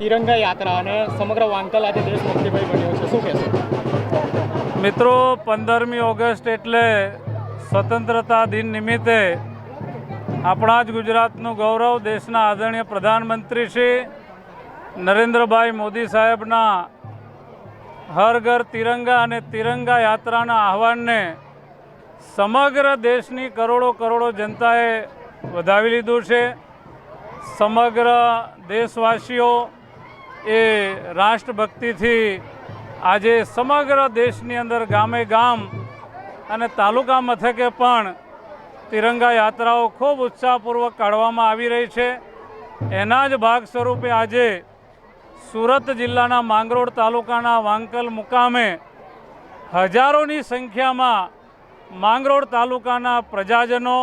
તિરંગા યાત્રા અને સમગ્ર વાંકલ આજે દેશભક્તિભાઈ બન્યો છે. શું કહેશો? મિત્રો, પંદરમી ઓગસ્ટ એટલે સ્વતંત્રતા દિન નિમિત્તે આપણા જ ગુજરાતનું ગૌરવ દેશના આદરણીય પ્રધાનમંત્રી શ્રી નરેન્દ્રભાઈ મોદી સાહેબના હર ઘર તિરંગા અને તિરંગા યાત્રાના આહવાનને સમગ્ર દેશની કરોડો કરોડો જનતાએ વધાવી લીધું છે. સમગ્ર દેશવાસીઓ એ રાષ્ટ્રભક્તિથી આજે સમગ્ર દેશની અંદર ગામે ગામ અને તાલુકા મથકે પણ તિરંગા યાત્રાઓ ખૂબ ઉત્સાહપૂર્વક કાઢવામાં આવી રહી છે. એના જ ભાગ સ્વરૂપે આજે સુરત જિલ્લાના માંગરોળ તાલુકાના વાંકલ મુકામે હજારોની સંખ્યામાં માંગરોળ તાલુકાના પ્રજાજનો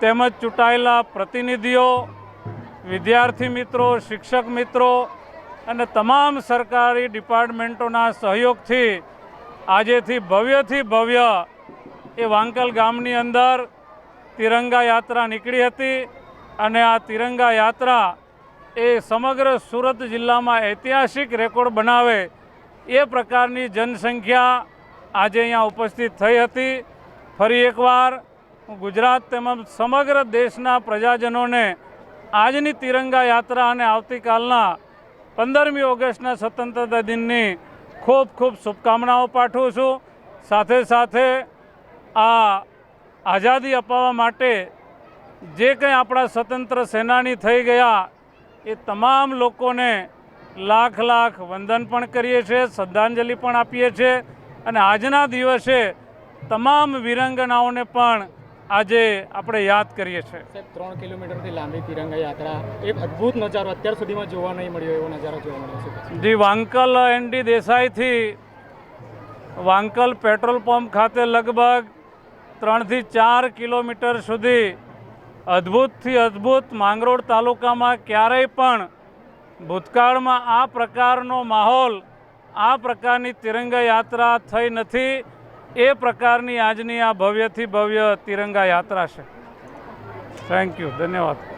તેમજ ચૂંટાયેલા પ્રતિનિધિઓ વિદ્યાર્થી મિત્રો, શિક્ષક મિત્રો અને તમામ સરકારી ડિપાર્ટમેન્ટોના સહયોગથી આજેથી ભવ્યથી ભવ્ય એ વાંકલ ગામની અંદર તિરંગા યાત્રા નીકળી હતી અને આ તિરંગા યાત્રા એ સમગ્ર સુરત જિલ્લામાં ઐતિહાસિક રેકોર્ડ બનાવે એ પ્રકારની જનસંખ્યા આજે અહીંયા ઉપસ્થિત થઈ હતી. ફરી એકવાર હું ગુજરાત તેમજ સમગ્ર દેશના પ્રજાજનોને આજની તિરંગા યાત્રા અને આવતીકાલના પંદરમી ઓગસ્ટના સ્વતંત્રતા દિનની ખૂબ ખૂબ શુભકામનાઓ પાઠવું છું. સાથે સાથે આ આઝાદી અપાવવા માટે જે કંઈ આપણા સ્વતંત્ર સેનાની થઈ ગયા, એ તમામ લોકોને લાખ લાખ વંદન પણ કરીએ છીએ, શ્રદ્ધાંજલિ પણ આપીએ છીએ. અને આજના દિવસે તમામ વિરંગનાઓને પણ આજે આપણે યાદ કરીએ છીએ. સાહેબ ત્રણ કિલોમીટરથી લાંબી તિરંગા યાત્રા એક અદ્ભુત નજારો અત્યાર સુધીમાં જોવા નહીં મળ્યો એવો નજારો જોવા મળ્યો છે. જી વાંકલ એનડી દેસાઈથી વાંકલ પેટ્રોલ પંપ ખાતે લગભગ ત્રણથી ચાર કિલોમીટર સુધી અદ્ભુતથી અદ્ભુત માંગરોળ તાલુકામાં ક્યારેય પણ ભૂતકાળમાં આ પ્રકારનો માહોલ આ પ્રકારની તિરંગા યાત્રા થઈ નથી. એ પ્રકારની આજની આ ભવ્યથી ભવ્ય તિરંગા યાત્રા છે. થેન્ક યુ ધન્યવાદ.